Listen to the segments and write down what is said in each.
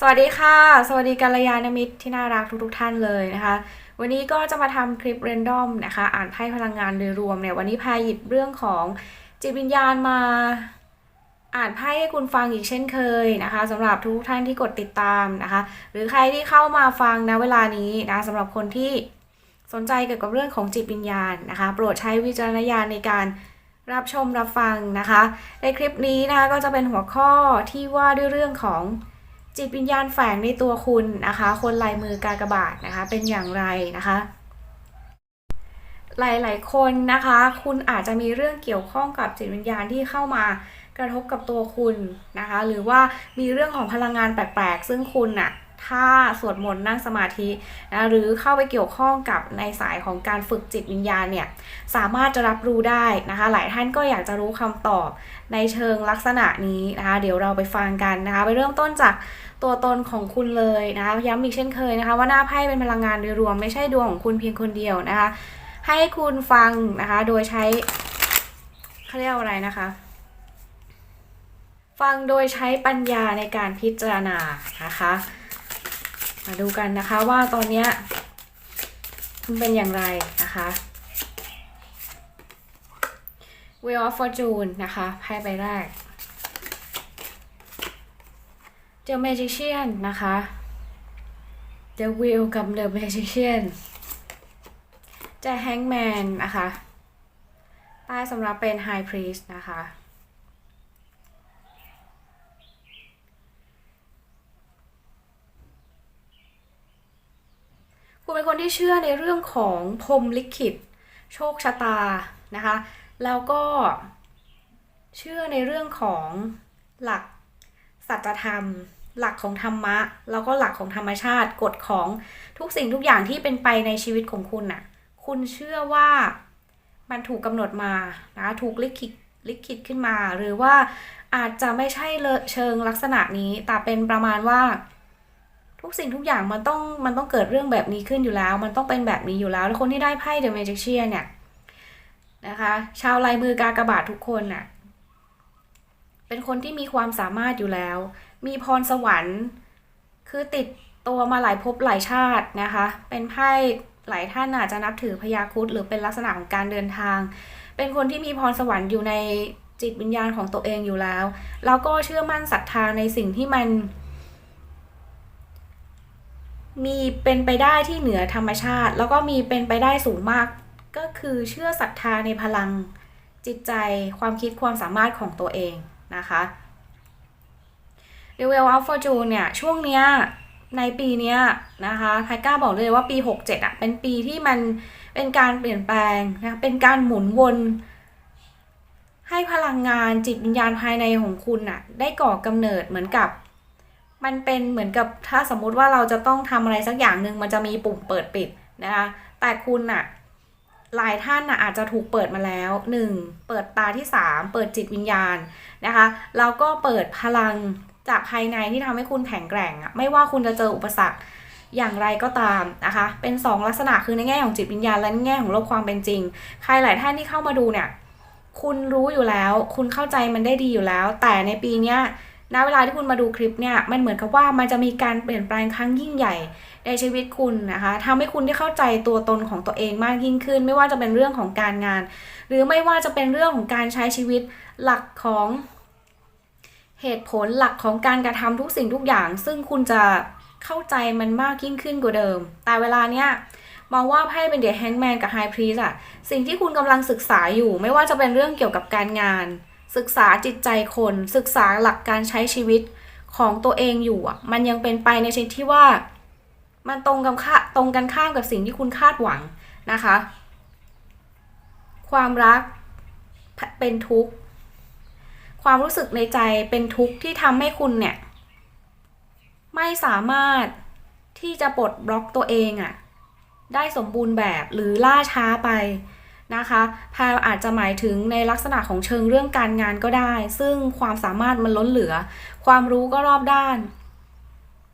สวัสดีค่ะ สวัสดีกัลยาณมิตรที่น่ารักทุกๆท่านเลยนะคะ วันนี้ก็จะมาทำคลิปเรนดอมนะคะ อ่านไพ่พลังงานโดยรวมเนี่ย วันนี้พาหยิบเรื่องของจิตวิญญาณมาอ่านไพ่ให้คุณฟังอีกเช่นเคยนะคะสำหรับทุกท่านที่กดติดตามนะคะ หรือใครที่เข้ามาฟังนะเวลานี้นะสำหรับคนที่สนใจเกี่ยวกับเรื่องของจิตวิญญาณนะคะ โปรดใช้วิจารณญาณในการรับชมรับฟังนะคะ ในคลิปนี้นะคะก็จะเป็นหัวข้อที่ว่าด้วยเรื่องของ จิตวิญญาณแฝงในตัวคุณนะคะ คนลายมือกากบาทนะคะ เป็นอย่างไรนะคะ หลายๆ คนนะคะ คุณอาจจะมีเรื่องเกี่ยวข้องกับจิตวิญญาณที่เข้ามากระทบกับตัวคุณนะคะ หรือว่ามีเรื่องของพลังงานแปลกๆ ซึ่งคุณน่ะถ้าสวดมนต์นั่งสมาธินะหรือเข้าไปเกี่ยวข้องกับในสายของการฝึกจิตวิญญาณเนี่ยสามารถจะรับรู้ได้นะคะ หลายท่านก็อยากจะรู้คำตอบในเชิงลักษณะนี้นะคะ เดี๋ยวเราไปฟังกันนะคะ ไปเริ่มต้นจาก ตัวตนของคุณเลยนะคะย้ำอีกเช่นเคยนะคะ ว่าหน้าไพ่เป็นพลังงานโดยรวมไม่ใช่ดวงของคุณเพียงคนเดียวนะคะ ให้คุณฟังนะคะ โดยใช้เขาเรียกว่าอะไรนะคะ ฟังโดยใช้ปัญญาในการพิจารณานะคะ มาดูกันนะคะว่าตอนเนี้ยคุณเป็นอย่างไรนะคะ Wheel of Fortune นะคะไพ่ใบแรก The Magician นะคะ The Wheel กับ The Magician จะ Hangman นะคะใต้สำหรับเป็น High Priest นะคะ คุณเป็นคนที่เชื่อในเรื่องของพรมลิขิต โชคชะตานะคะ แล้วก็เชื่อในเรื่องของหลักสัจธรรม หลักของธรรมะ แล้วก็หลักของธรรมชาติกฎของทุกสิ่งทุกอย่างที่เป็นไปในชีวิตของคุณน่ะ คุณเชื่อว่ามันถูกกำหนดมานะถูกลิขิตลิขิตขึ้นมา หรือว่าอาจจะไม่ใช่เเชิงลักษณะนี้ แต่เป็นประมาณว่า ทุกสิ่งทุกอย่างมันต้องมันต้องเกิดเรื่องแบบนี้ขึ้นอยู่แล้ว มันต้องเป็นแบบนี้อยู่แล้วแล้วคนที่ได้ไพ่ The Magician เนี่ยนะคะชาวลายมือกากบาททุกคนน่ะเป็นคนที่มีความสามารถอยู่แล้ว มีพรสวรรค์ คือติดตัวมาหลายภพหลายชาตินะคะ เป็นไพ่หลายท่านอาจจะนับถือพยาครุฑหรือเป็นลักษณะของการเดินทาง เป็นคนที่มีพรสวรรค์อยู่ในจิตวิญญาณของตัวเองอยู่แล้ว แล้วก็เชื่อมั่นศรัทธาในสิ่งที่มัน มีเป็นไปได้ที่เหนือธรรมชาติ แล้วก็มีเป็นไปได้สูงมาก ก็คือเชื่อศรัทธาในพลังจิตใจความคิดความสามารถของตัวเองนะคะ The Well of Fortune เนี่ย ช่วงเนี้ยในปีเนี้ยนะคะไทก้าบอกเลยว่าปี 67อะเป็นปีที่มันเป็นการเปลี่ยนแปลงนะเป็นการหมุนวน ให้พลังงานจิตวิญญาณภายในของคุณน่ะ ได้ก่อกำเนิดเหมือนกับ มันเป็นเหมือนกับถ้าสมมุติว่าเราจะต้องทำอะไรสักอย่างหนึ่งมันจะมีปุ่มเปิดปิดนะคะ แต่คุณน่ะหลายท่านน่ะอาจจะถูกเปิดมาแล้ว 1. เปิดตาที่ 3 เปิดจิตวิญญาณนะคะแล้วก็เปิดพลัง จากภายในที่ทำให้คุณแข็งแกร่งอะไม่ว่าคุณจะเจออุปสรรคอย่างไรก็ตามนะคะ เป็น 2 ลักษณะคือในแง่ของจิตวิญญาณและในแง่ของโลกความเป็นจริง ใครหลายท่านที่เข้ามาดูเนี่ย คุณรู้อยู่แล้ว คุณเข้าใจมันได้ดีอยู่แล้ว แต่ในปีเนี้ยณเวลาที่คุณมาดูคลิปเนี่ย มันเหมือนกับว่ามันจะมีการเปลี่ยนแปลงครั้งยิ่งใหญ่ในชีวิตคุณนะคะทำให้คุณได้เข้าใจตัวตนของตัวเองมากยิ่งขึ้น ไม่ว่าจะเป็นเรื่องของการงาน หรือไม่ว่าจะเป็นเรื่องของการใช้ชีวิตหลักของ เหตุผลหลักของการกระทำทุกสิ่งทุกอย่าง ซึ่งคุณจะเข้าใจมันมากยิ่งขึ้นกว่าเดิม แต่เวลาเนี้ยมองว่าไพ่เป็นเดียแฮงแมนกับไฮพรีสอะสิ่งที่คุณกำลังศึกษาอยู่ ไม่ว่าจะเป็นเรื่องเกี่ยวกับการงาน ศึกษาจิตใจคน ศึกษาหลักการใช้ชีวิตของตัวเองอยู่อะมันยังเป็นไปในชนิดที่ว่า มันตรงกับค่าตรงกันข้ามกับสิ่งที่คุณคาดหวังนะคะ ความรักเป็นทุกข์ ความรู้สึกในใจเป็นทุกข์ที่ทำให้คุณเนี่ย ไม่สามารถที่จะปลดบล็อกตัวเองอะ่ะ ได้สมบูรณ์แบบหรือล่าช้าไปนะคะแพรอาจจะหมายถึงในลักษณะของเชิงเรื่องการงานก็ได้ ซึ่งความสามารถมันล้นเหลือ ความรู้ก็รอบด้าน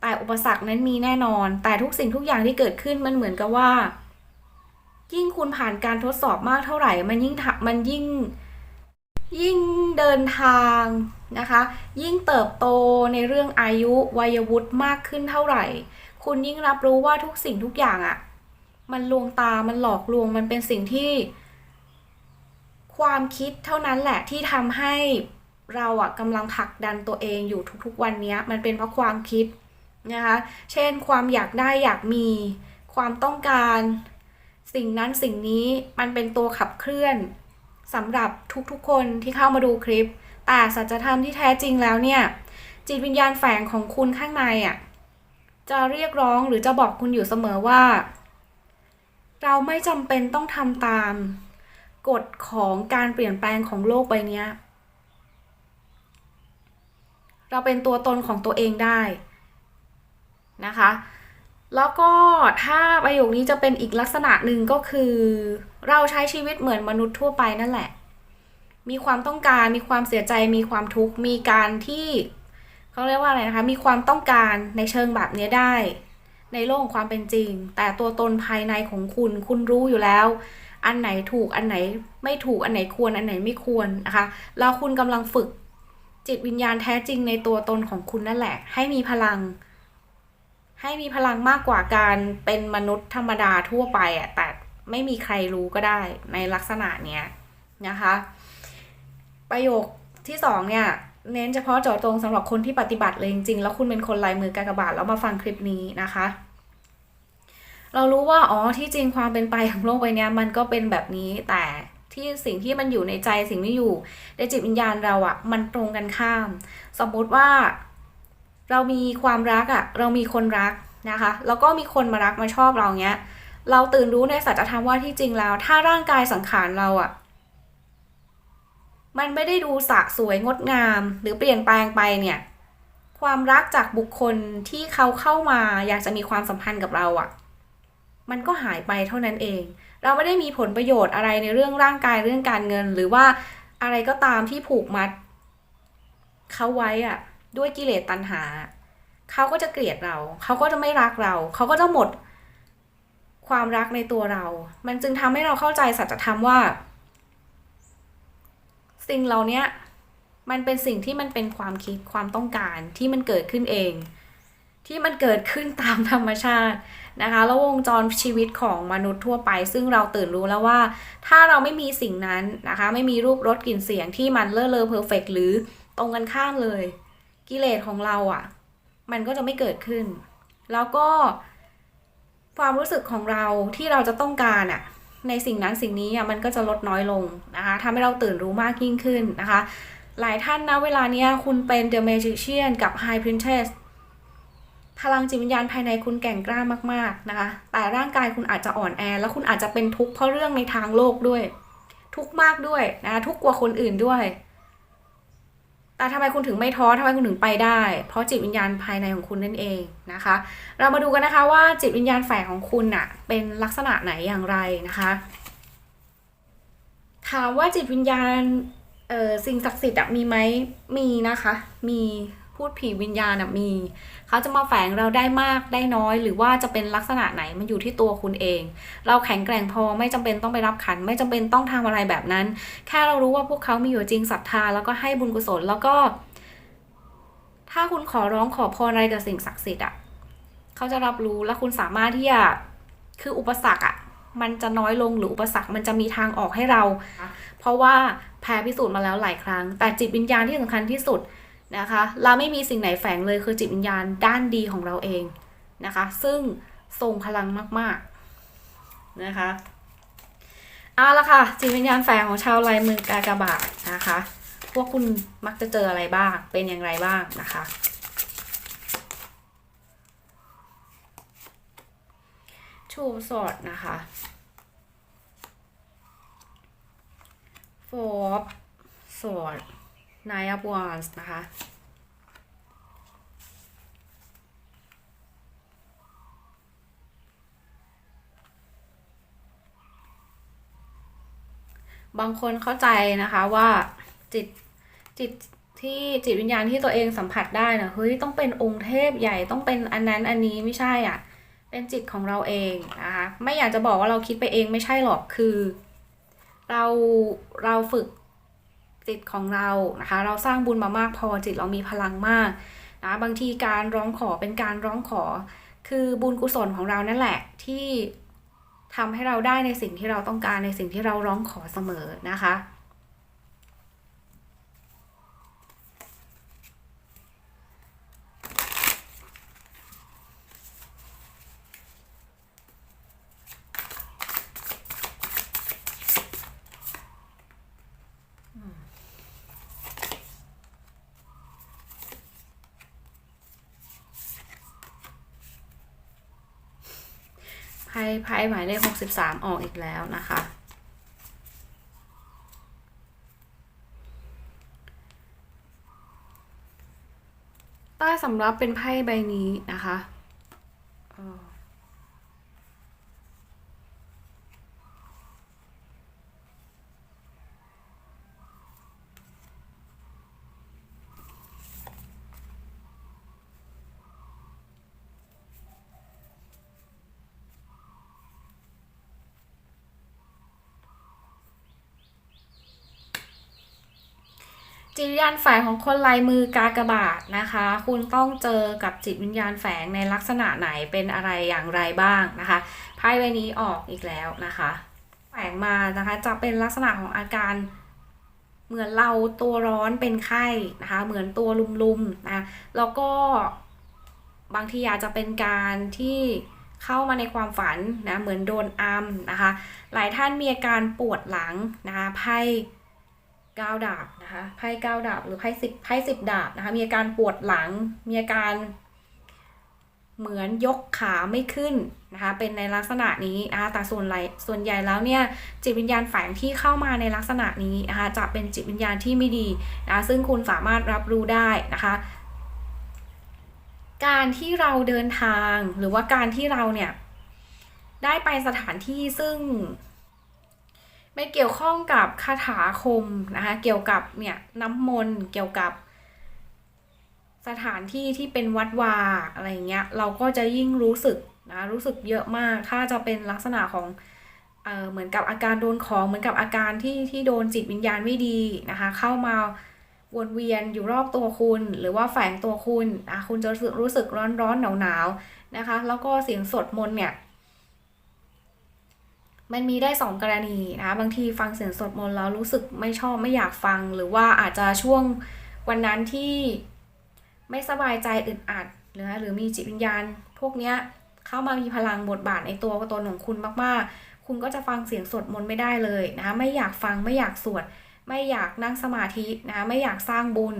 แต่อุปสรรคนั้นมีแน่นอน แต่ทุกสิ่งทุกอย่างที่เกิดขึ้นมันเหมือนกับว่า ยิ่งคุณผ่านการทดสอบมากเท่าไหร่ มันยิ่งมันยิ่ง ยิ่งเดินทางนะคะ ยิ่งเติบโตในเรื่องอายุวัยวุฒิมากขึ้นเท่าไหร่ คุณยิ่งรับรู้ว่าทุกสิ่งทุกอย่างอะ่ะ มันลวงตามันหลอกลวงมันเป็นสิ่งที่ ความคิดเท่านั้นแหละที่ทำให้เราอะกำลังผลักดันตัวเองอยู่ทุกๆวันนี้มันเป็นเพราะความคิดนะคะ เช่นความอยากได้อยากมี ความต้องการ สิ่งนั้นสิ่งนี้มันเป็นตัวขับเคลื่อน สำหรับทุกๆคนที่เข้ามาดูคลิป แต่สัจธรรมที่แท้จริงแล้วเนี่ย จิตวิญญาณแฝงของคุณข้างในอะจะเรียกร้องหรือจะบอกคุณอยู่เสมอว่า เราไม่จำเป็นต้องทำตาม กฎของการเปลี่ยนแปลงของโลกใบนี้เราเป็นตัวตนของตัวเองได้นะคะ แล้วก็ถ้าประโยคนี้จะเป็นอีกลักษณะหนึ่งก็คือ เราใช้ชีวิตเหมือนมนุษย์ทั่วไปนั่นแหละ มีความต้องการมีความเสียใจมีความทุกข์มีการที่เขาเรียกว่าอะไรนะคะ มีความต้องการในเชิงแบบนี้ได้ ในโลกของความเป็นจริง แต่ตัวตนภายในของคุณ คุณรู้อยู่แล้ว อันไหนถูกอันไหนไม่ถูกอันไหนควรอันไหนไม่ควรนะคะแล้วคุณกำลังฝึกจิตวิญญาณแท้จริงในตัวตนของคุณนั่นแหละ ให้มีพลัง ให้มีพลังมากกว่าการเป็นมนุษย์ธรรมดาทั่วไปอะแต่ ไม่มีใครรู้ก็ได้ในลักษณะเนี้ยนะคะ ประโยคที่สองเนี่ยเน้นเฉพาะเจาะจงสำหรับคนที่ปฏิบัติเลยจริงๆแล้วคุณเป็นคนลายมือกากบาทแล้วมาฟังคลิปนี้นะคะ เรารู้ว่าอ๋อที่จริงความเป็นไปของโลกใบนี้มันก็เป็นแบบนี้แต่ที่สิ่งที่มันอยู่ในใจสิ่งที่อยู่ในจิตวิญญาณเราอะมันตรงกันข้าม สมมติว่า เรามีความรักอะเรามีคนรักนะคะ แล้วก็มีคนมารักมาชอบเราเงี้ย เราตื่นรู้ในสัจธรรมว่าที่จริงแล้ว ถ้าร่างกายสังขารเราอะมันไม่ได้ดูสะสวยงดงาม หรือเปลี่ยนแปลงไปเนี่ย ความรักจากบุคคลที่เขาเข้ามาอยากจะมีความสัมพันธ์กับเราอะมันก็หายไปเท่านั้นเอง เราไม่ได้มีผลประโยชน์อะไรในเรื่องร่างกายเรื่องการเงิน หรือว่าอะไรก็ตามที่ผูกมัดเขาไว้อะด้วยกิเลสตัณหา เขาก็จะเกลียดเรา เขาก็จะไม่รักเรา เขาก็จะหมด ความรักในตัวเรา มันจึงทำให้เราเข้าใจสัจธรรมว่า สิ่งเหล่านี้มันเป็นสิ่งที่มันเป็นความคิดความต้องการที่มันเกิดขึ้นเอง ที่มันเกิดขึ้นตามธรรมชาตินะคะแล้ววงจรชีวิตของมนุษย์ทั่วไป ซึ่งเราตื่นรู้แล้วว่า ถ้าเราไม่มีสิ่งนั้นนะคะ ไม่มีรูปรสกลิ่นเสียงที่มันเลอะเลอเพอร์เฟกหรือตรงกันข้ามเลย กิเลสของเราอะ่ะ มันก็จะไม่เกิดขึ้น แล้วก็ ความรู้สึกของเราที่เราจะต้องการอะในสิ่งนั้นสิ่งนี้อะมันก็จะลดน้อยลงนะคะทำให้เราตื่นรู้มากยิ่งขึ้นนะคะ หลายท่านนะเวลาเนี้ยคุณเป็น The Magician กับ High Princess พลังจิตวิญญาณภายในคุณแก่งกล้ามากๆนะคะ แต่ร่างกายคุณอาจจะอ่อนแอ แล้วคุณอาจจะเป็นทุกข์เพราะเรื่องในทางโลกด้วย ทุกข์มากด้วยนะ ทุกข์กว่าคนอื่นด้วย แต่ทำไมคุณถึงไม่ท้อทำไมคุณถึงไปได้ เพราะจิตวิญญาณภายในของคุณนั่นเองนะคะ เรามาดูกันนะคะว่าจิตวิญญาณแฝงของคุณอะเป็นลักษณะไหนอย่างไรนะคะ ถามว่าจิตวิญญาณเอ่อสิ่งศักดิ์สิทธิ์อะมีไหมมีนะคะ มี พูดผีวิญญาณมี เขาจะมาแฝงเราได้มากได้น้อย หรือว่าจะเป็นลักษณะไหนมันอยู่ที่ตัวคุณเอง เราแข็งแกร่งพอไม่จำเป็นต้องไปรับขัน ไม่จำเป็นต้องทำอะไรแบบนั้น แค่เรารู้ว่าพวกเขามีอยู่จริงศรัทธา แล้วก็ให้บุญกุศลแล้วก็ ถ้าคุณขอร้องขอพรอะไรกับสิ่งศักดิ์สิทธิ์อะเขาจะรับรู้และคุณสามารถที่จะคืออุปสรรคอะมันจะน้อยลงหรืออุปสรรคมันจะมีทางออกให้เรา เพราะว่าแพ้พิสูจน์มาแล้วหลายครั้ง แต่จิตวิญญาณที่สำคัญที่สุด นะคะ เราไม่มีสิ่งไหนแฝงเลยคือจิตวิญญาณด้านดีของเราเองนะคะ ซึ่งทรงพลังมากๆนะคะเอาละค่ะจิตวิญญาณแฝงของชาวลายมือกากบาทนะคะ พวกคุณมักจะเจออะไรบ้าง เป็นอย่างไรบ้างนะคะ ชูสอดนะคะโฟบสอด นายบวานส์นะคะ บางคนเข้าใจนะคะว่าจิตจิตที่จิตวิญญาณที่ตัวเองสัมผัสได้นะเฮ้ยต้องเป็นองค์เทพใหญ่ต้องเป็นอันนั้นอันนี้ไม่ใช่อะ เป็นจิตของเราเองนะคะไม่อยากจะบอกว่าเราคิดไปเองไม่ใช่หรอกคือ เราเราฝึก จิตของเรานะคะ เราสร้างบุญมามากพอจิตเรามีพลังมากนะบางทีการร้องขอเป็นการร้องขอ คือบุญกุศลของเรานั่นแหละที่ทำให้เราได้ในสิ่งที่เราต้องการในสิ่งที่เราร้องขอเสมอนะคะ พ่ไพ่หมายเลขหกสิบสามออกอีกแล้วนะคะ ใต้สำรับเป็นไพ่ใบนี้นะคะ จิตวิญญาณแฝงของคนลายมือกากบาทนะคะ คุณต้องเจอกับจิตวิญญาณแฝงในลักษณะไหนเป็นอะไรอย่างไรบ้างนะคะไพ่ใบนี้ออกอีกแล้วนะคะ แฝงมานะคะจะเป็นลักษณะของอาการเหมือนเราตัวร้อนเป็นไข้นะคะ เหมือนตัวลุมๆนะแล้วก็บางทีอาจจะเป็นการที่เข้ามาในความฝันนะเหมือนโดนอัมนะคะ หลายท่านมีอาการปวดหลังนะคะไพ่ ก้าดาบนะคะไพ่เก้าดาบหรือไพ่สิบไพ่สิบดาบนะคะมีอาการปวดหลังมีอาการ เหมือนยกขาไม่ขึ้นนะคะเป็นในลักษณะนี้นะคะแต่ส่วนใหญ่ส่วนใหญ่แล้วเนี่ยจิตวิญญาณแฝงที่เข้ามาในลักษณะนี้นะคะจะเป็นจิตวิญญาณที่ไม่ดีนะคะซึ่งคุณสามารถรับรู้ได้นะคะการที่เราเดินทางหรือว่าการที่เราเนี่ยได้ไปสถานที่ซึ่ง ไม่เกี่ยวข้องกับคาถาคมนะคะเกี่ยวกับเนี่ยน้ำมนต์เกี่ยวกับสถานที่ที่เป็นวัดวาอะไรเงี้ยเราก็จะยิ่งรู้สึกนะรู้สึกเยอะมากถ้าจะเป็นลักษณะของเออเหมือนกับอาการโดนของเหมือนกับอาการที่ที่โดนจิตวิญญาณไม่ดีนะคะเข้ามาวนเวียนอยู่รอบตัวคุณ หรือว่าแฝงตัวคุณนะคุณจะรู้สึกรู้สึกร้อนร้อนหนาวหนาวนะคะ แล้วก็เสียงสวดมนต์เนี่ย มันมีได้สองกรณีนะคะบางทีฟังเสียงสวดมนต์แล้วรู้สึกไม่ชอบไม่อยากฟัง หรือว่าอาจจะช่วงวันนั้นที่ไม่สบายใจอึดอัดหรือหรือมีจิตวิญญาณ พวกเนี้ยเข้ามามีพลังบทบาทในตัวตนของคุณมากๆ คุณก็จะฟังเสียงสวดมนต์ไม่ได้เลยนะไม่อยากฟังไม่อยากสวด ไม่อยากนั่งสมาธินะไม่อยากสร้างบุญ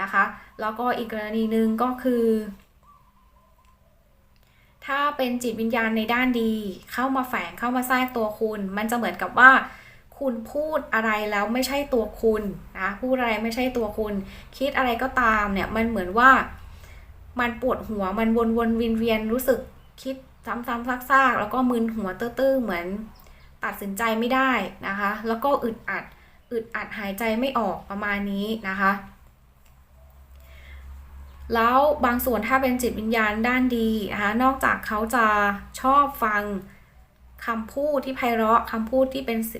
นะคะ แล้วก็อีกกรณีหนึ่งก็คือ ถ้าเป็นจิตวิญญาณในด้านดี เข้ามาแฝงเข้ามาแทรกตัวคุณ มันจะเหมือนกับว่า คุณพูดอะไรแล้วไม่ใช่ตัวคุณนะพูดอะไรไม่ใช่ตัวคุณ คิดอะไรก็ตามเนี่ยมันเหมือนว่า มันปวดหัวมันวนวนๆเวียนเวียนๆรู้สึกคิดซ้ำๆซากๆแล้วก็มึนหัวตื้อๆเหมือน ตัดสินใจไม่ได้นะคะ แล้วก็อึดอัดอึดอัดหายใจไม่ออกประมาณนี้นะคะ แล้วบางส่วนถ้าเป็นจิตวิญญาณด้านดีนะคะนอกจากเขาจะชอบฟังคำพูดที่ไพเราะคำพูดที่เป็นสิ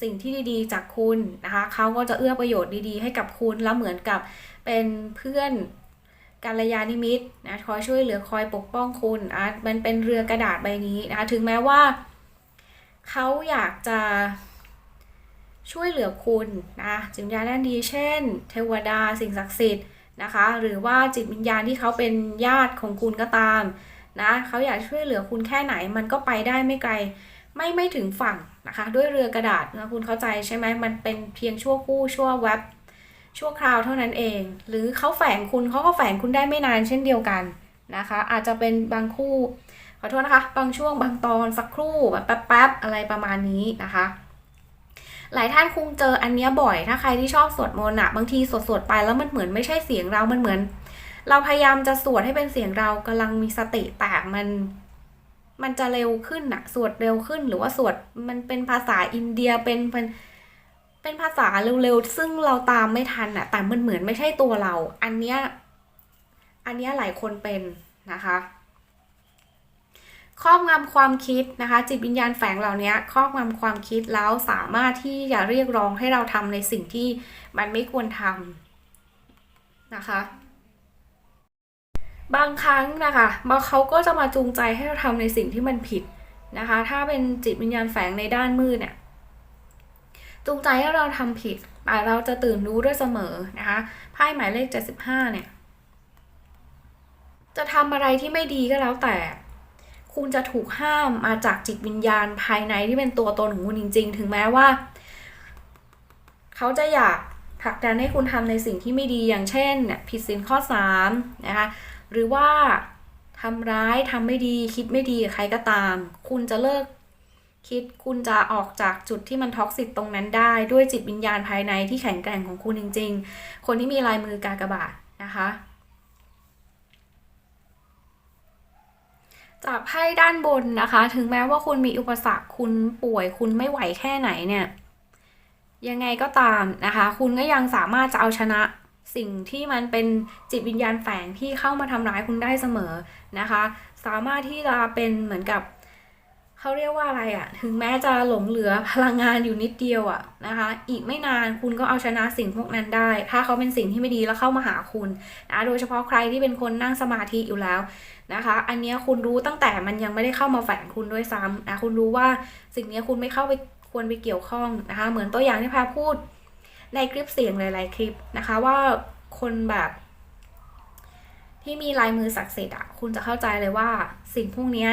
สิ่งที่ดีๆ จากคุณนะคะเขาก็จะเอื้อประโยชน์ดีๆ ให้กับคุณ แล้วเหมือนกับเป็นเพื่อนกัลยาณมิตรนะคอยช่วยเหลือคอยปกป้องคุณอะมันเป็นเรือกระดาษใบนี้นะคะถึงแม้ว่าเขาอยากจะช่วยเหลือคุณนะจิตวิญญาณด้านดี เช่น เทวดาสิ่งศักดิ์สิทธิ์ นะคะ หรือว่าจิตวิญญาณที่เขาเป็นญาติของคุณก็ตามนะเขาอยากช่วยเหลือคุณแค่ไหนมันก็ไปได้ไม่ไกล ไม่ไม่ถึงฝั่งนะคะ ด้วยเรือกระดาษนะคุณเข้าใจใช่ไหมมันเป็นเพียงชั่วคู่ชั่วแวบชั่วคราวเท่านั้นเอง หรือเขาแฝงคุณเขาก็แฝงคุณได้ไม่นานเช่นเดียวกันนะคะ อาจจะเป็นบางคู่ขอโทษนะคะ บางช่วงบางตอนสักครู่แบบแป๊บๆอะไรประมาณนี้นะคะ หลายท่านคงเจออันเนี้ยบ่อย ถ้าใครที่ชอบสวดมนต์อะบางทีสวดสวดไปแล้วมันเหมือนไม่ใช่เสียงเรา มันเหมือน เราพยายามจะสวดให้เป็นเสียงเรากำลังมีสติแต่มัน มันจะเร็วขึ้นอะสวดเร็วขึ้น หรือว่าสวดมันเป็นภาษาอินเดียเป็นเป็นเป็นภาษาเร็วๆซึ่งเราตามไม่ทันอะแต่มันเหมือนไม่ใช่ตัวเรา อันเนี้ยอันเนี้ยหลายคนเป็นนะคะ ครอบงำความคิดนะคะ จิตวิญญาณแฝงเหล่านี้ครอบงำความคิดแล้วสามารถที่จะเรียกร้องให้เราทำในสิ่งที่มันไม่ควรทำนะคะบางครั้งนะคะบางเขาก็จะมาจูงใจให้เราทำในสิ่งที่มันผิดนะคะ ถ้าเป็นจิตวิญญาณแฝงในด้านมืดเนี่ย จูงใจให้เราทำผิดแต่เราจะตื่นรู้ด้วยเสมอนะคะไพ่หมายเลข 75 เนี่ย จะทำอะไรที่ไม่ดีก็แล้วแต่ คุณจะถูกห้ามมาจากจิตวิญญาณภายในที่เป็นตัวตนของคุณจริง ๆ ถึงแม้ว่า เขาจะอยากผลักดันให้คุณทำในสิ่งที่ไม่ดีอย่างเช่นเนี่ยผิดศีลข้อ3นะคะหรือว่าทำร้ายทำไม่ดีคิดไม่ดีใครก็ตาม คุณจะเลิกคิดคุณจะออกจากจุดที่มันท็อกซิตตรงนั้นได้ ด้วยจิตวิญญาณภายในที่แข็งแกร่งของคุณจริง ๆ คนที่มีลายมือกากบาทนะคะ จากไพ่ด้านบนนะคะ ถึงแม้ว่าคุณมีอุปสรรคคุณป่วยคุณไม่ไหวแค่ไหนเนี่ย ยังไงก็ตามนะคะ คุณก็ยังสามารถจะเอาชนะสิ่งที่มันเป็นจิตวิญญาณแฝงที่เข้ามาทำร้ายคุณได้เสมอนะคะ สามารถที่จะเป็นเหมือนกับ เขาเรียกว่าอะไรอะ่ะถึงแม้จะหลงเหลือพลังงานอยู่นิดเดียวอะ่ะนะคะ อีกไม่นานคุณก็เอาชนะสิ่งพวกนั้นได้ ถ้าเขาเป็นสิ่งที่ไม่ดีแล้วเข้ามาหาคุณนะโดยเฉพาะใครที่เป็นคนนั่งสมาธิอยู่แล้วนะคะ อันนี้คุณรู้ตั้งแต่มันยังไม่ได้เข้ามาแฝงคุณด้วยซ้ำนะคุณรู้ว่าสิ่งนี้คุณไม่เข้าไปควรไปเกี่ยวข้องนะคะ เหมือนตัวอย่างที่พาพูดในคลิปเสียงหลาย ๆ คลิปนะคะ ว่าคนแบบที่มีลายมือศักดิ์สิทธิ์อะคุณจะเข้าใจเลยว่าสิ่งพวกเนี้ย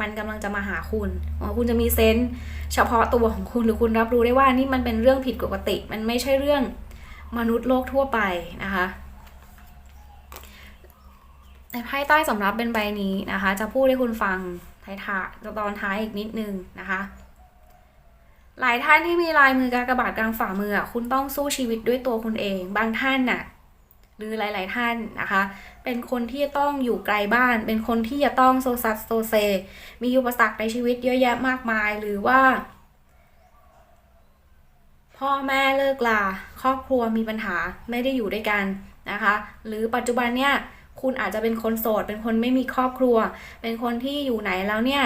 มันกำลังจะมาหาคุณคุณจะมีเซนส์เฉพาะตัวของคุณหรือคุณรับรู้ได้ว่านี่มันเป็นเรื่องผิดปกติ มันไม่ใช่เรื่องมนุษย์โลกทั่วไปนะคะในไพ่ใต้สำรับเป็นใบนี้นะคะ จะพูดให้คุณฟังท้ายๆตอนท้ายอีกนิดนึงนะคะ หลายท่านที่มีลายมือกากบาทกลางฝ่ามืออะคุณต้องสู้ชีวิตด้วยตัวคุณเอง บางท่านน่ะ หรือหลาย ๆ ท่านนะคะ เป็นคนที่ต้องอยู่ไกลบ้าน เป็นคนที่จะต้องโซซัสโซเซ มีอุปสรรคในชีวิตเยอะแยะมากมาย หรือว่า พ่อแม่เลิกลา ครอบครัวมีปัญหาไม่ได้อยู่ด้วยกันนะคะ หรือปัจจุบันเนี่ย คุณอาจจะเป็นคนโสด เป็นคนไม่มีครอบครัว เป็นคนที่อยู่ไหนแล้วเนี่ย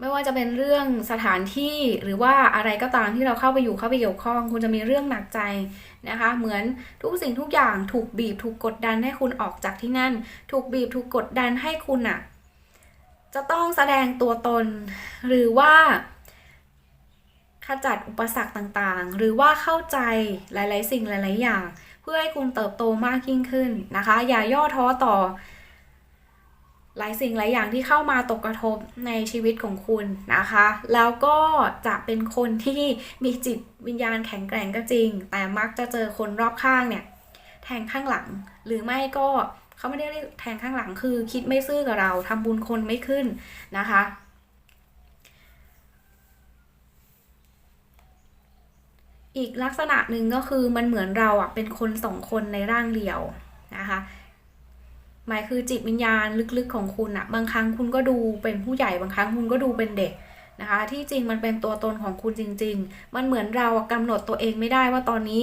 ไม่ว่าจะเป็นเรื่องสถานที่หรือว่าอะไรก็ตามที่เราเข้าไปอยู่เข้าไปเกี่ยวข้อง คุณจะมีเรื่องหนักใจนะคะ เหมือนทุกสิ่งทุกอย่างถูกบีบถูกกดดันให้คุณออกจากที่นั่น ถูกบีบถูกกดดันให้คุณอะจะต้องแสดงตัวตน หรือว่าขจัดอุปสรรคต่างๆ หรือว่าเข้าใจหลาย ๆ สิ่งหลาย ๆ อย่าง เพื่อให้คุณเติบโตมากยิ่งขึ้นนะคะ อย่าย่อท้อต่อ หลายสิ่งหลายอย่างที่เข้ามาตกกระทบในชีวิตของคุณนะคะ แล้วก็จะเป็นคนที่มีจิตวิญญาณแข็งแกร่งก็จริง แต่มักจะเจอคนรอบข้างเนี่ยแทงข้างหลัง หรือไม่ก็เขาไม่ได้เรียกแทงข้างหลังคือ คิดไม่ซื่อกับเราทำบุญคนไม่ขึ้นนะคะ อีกลักษณะหนึ่งก็คือมันเหมือนเราอะเป็นคนสองคนในร่างเดียวนะคะ หมายคือจิตวิญญาณลึกๆของคุณอะบางครั้งคุณก็ดูเป็นผู้ใหญ่บางครั้งคุณก็ดูเป็นเด็กนะคะ ที่จริงมันเป็นตัวตนของคุณจริง ๆ มันเหมือนเราอะกำหนดตัวเองไม่ได้ว่าตอนนี้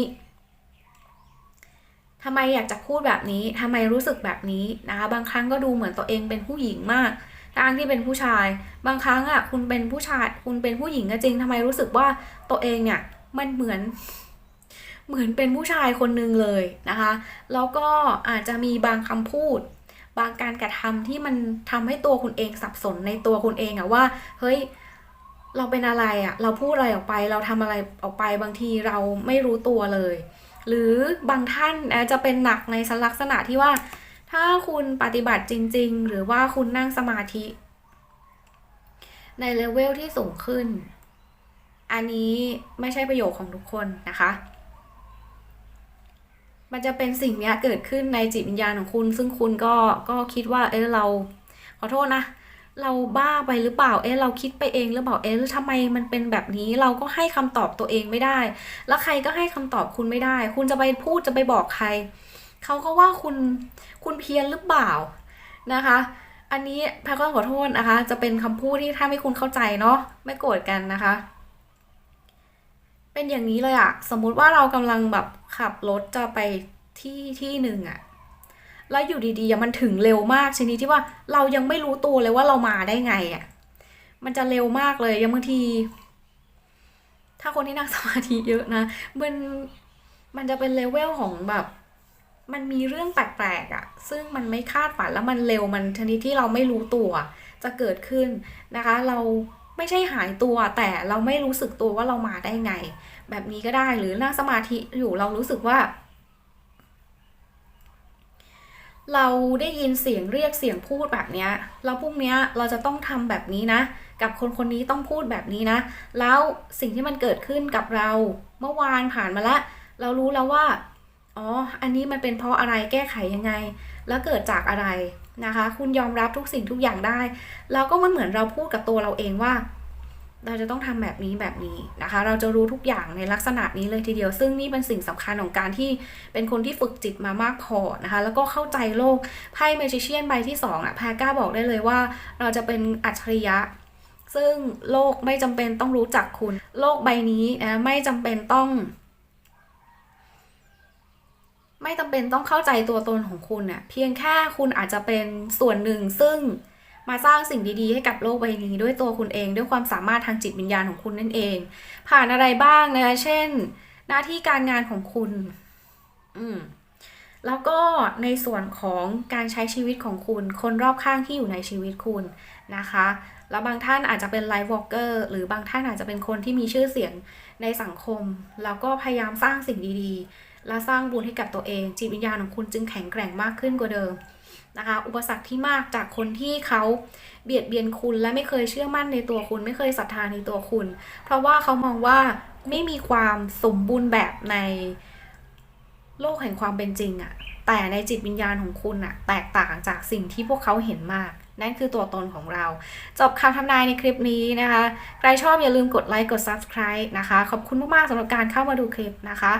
ทำไมอยากจะพูดแบบนี้ทำไมรู้สึกแบบนี้นะคะ บางครั้งก็ดูเหมือนตัวเองเป็นผู้หญิงมากทั้งที่เป็นผู้ชาย บางครั้งอะคุณเป็นผู้ชาย คุณเป็นผู้หญิงก็จริงทำไมรู้สึกว่าตัวเองเนี่ยมันเหมือนเหมือนเป็นผู้ชายคนหนึ่งเลยนะคะ แล้วก็อาจจะมีบางคำพูด บางการกระทำที่มันทำให้ตัวคุณเองสับสนในตัวคุณเองอะว่า เฮ้ย เราเป็นอะไรอะเราพูดอะไรออกไป เราทำอะไรออกไปบางทีเราไม่รู้ตัวเลย หรือบางท่านจจะเป็นหนักในลักษณะที่ว่า ถ้าคุณปฏิบัติจริง ๆ หรือว่าคุณนั่งสมาธิ ในเลเวลที่สูงขึ้น อันนี้ไม่ใช่ประโยชน์ของทุกคนนะคะ มันจะเป็นสิ่งนี้เกิดขึ้นในจิตวิญญาณของคุณ ซึ่งคุณก็ก็คิดว่า เออเรา ขอโทษนะ เราบ้าไปหรือเปล่า เอ๊ะเราคิดไปเองหรือเปล่า เอ๊ะทำไมมันเป็นแบบนี้ เราก็ให้คำตอบตัวเองไม่ได้ แล้วใครก็ให้คำตอบคุณไม่ได้ คุณจะไปพูดจะไปบอกใคร เขาก็ว่าคุณ คุณเพี้ยนหรือเปล่านะคะ อันนี้แพรก็ขอโทษนะคะ จะเป็นคำพูดที่ถ้าไม่คุณเข้าใจเนาะ ไม่โกรธกันนะคะ เป็นอย่างนี้เลยอะสมมุติว่าเรากำลังแบบขับรถจะไปที่ที่หนึ่งอะแล้วอยู่ดีๆอะมันถึงเร็วมากชนิดที่ว่าเรายังไม่รู้ตัวเลยว่าเรามาได้ไงอะมันจะเร็วมากเลยยังบางที ถ้าคนที่นั่งสมาธิเยอะนะมันมันจะเป็นเลเวลของแบบ มันมีเรื่องแปลกๆอะ่ะซึ่งมันไม่คาดฝันแล้วมันเร็วมันชนิดที่เราไม่รู้ตัวจะเกิดขึ้นนะคะ เรา ไม่ใช่หายตัวแต่เราไม่รู้สึกตัวว่าเรามาได้ไง แบบนี้ก็ได้หรือนั่งสมาธิอยู่เรารู้สึกว่า เราได้ยินเสียงเรียกเสียงพูดแบบเนี้ยแล้วพรุ่งนี้เราจะต้องทำแบบนี้นะ กับคนคนนี้ต้องพูดแบบนี้นะ แล้วสิ่งที่มันเกิดขึ้นกับเราเมื่อวานผ่านมาละ เรารู้แล้วว่าอ๋ออันนี้มันเป็นเพราะอะไรแก้ไขยังไง แล้วเกิดจากอะไร นะคะ คุณยอมรับทุกสิ่งทุกอย่างได้ แล้วก็มันเหมือนเราพูดกับตัวเราเองว่า เราจะต้องทำแบบนี้แบบนี้นะคะ เราจะรู้ทุกอย่างในลักษณะนี้เลยทีเดียว ซึ่งนี่เป็นสิ่งสำคัญของการที่เป็นคนที่ฝึกจิตมามากพอนะคะ แล้วก็เข้าใจโลกไพ่เมจิเชียนใบที่2อะแพกล้าบอกได้เลยว่า เราจะเป็นอัจฉริยะซึ่งโลกไม่จำเป็นต้องรู้จักคุณ โลกใบนี้นะไม่จำเป็นต้อง ไม่จำเป็นต้องเข้าใจตัวตนของคุณน่ะเพียงแค่คุณอาจจะเป็นส่วนหนึ่งซึ่งมาสร้างสิ่งดีๆ ให้กับโลกใบนี้ด้วยตัวคุณเอง ด้วยความสามารถทางจิตวิญญาณของคุณนั่นเอง ผ่านอะไรบ้างนะคะเช่น หน้าที่การงานของคุณ อืมแล้วก็ในส่วนของการใช้ชีวิตของคุณ คนรอบข้างที่อยู่ในชีวิตคุณนะคะ แล้วบางท่านอาจจะเป็นไลฟ์วอล์กเกอร์หรือบางท่านอาจจะเป็นคนที่มีชื่อเสียงในสังคม แล้วก็พยายามสร้างสิ่งดีๆ และสร้างบุญให้กับตัวเอง จิตวิญญาณของคุณจึงแข็งแกร่งมากขึ้นกว่าเดิมนะคะ อุปสรรคที่มากจากคนที่เขาเบียดเบียนคุณและไม่เคยเชื่อมั่นในตัวคุณ ไม่เคยศรัทธาในตัวคุณ เพราะว่าเขามองว่าไม่มีความสมบูรณ์แบบในโลกแห่งความเป็นจริงอะแต่ในจิตวิญญาณของคุณอะแตกต่างจากสิ่งที่พวกเขาเห็นมากนั่นคือตัวตนของเรา จบคำทำนายในคลิปนี้นะคะ ใครชอบอย่าลืมกดไลค์ กด subscribe นะคะ ขอบคุณมาก ๆสำหรับการเข้ามาดูคลิปนะคะ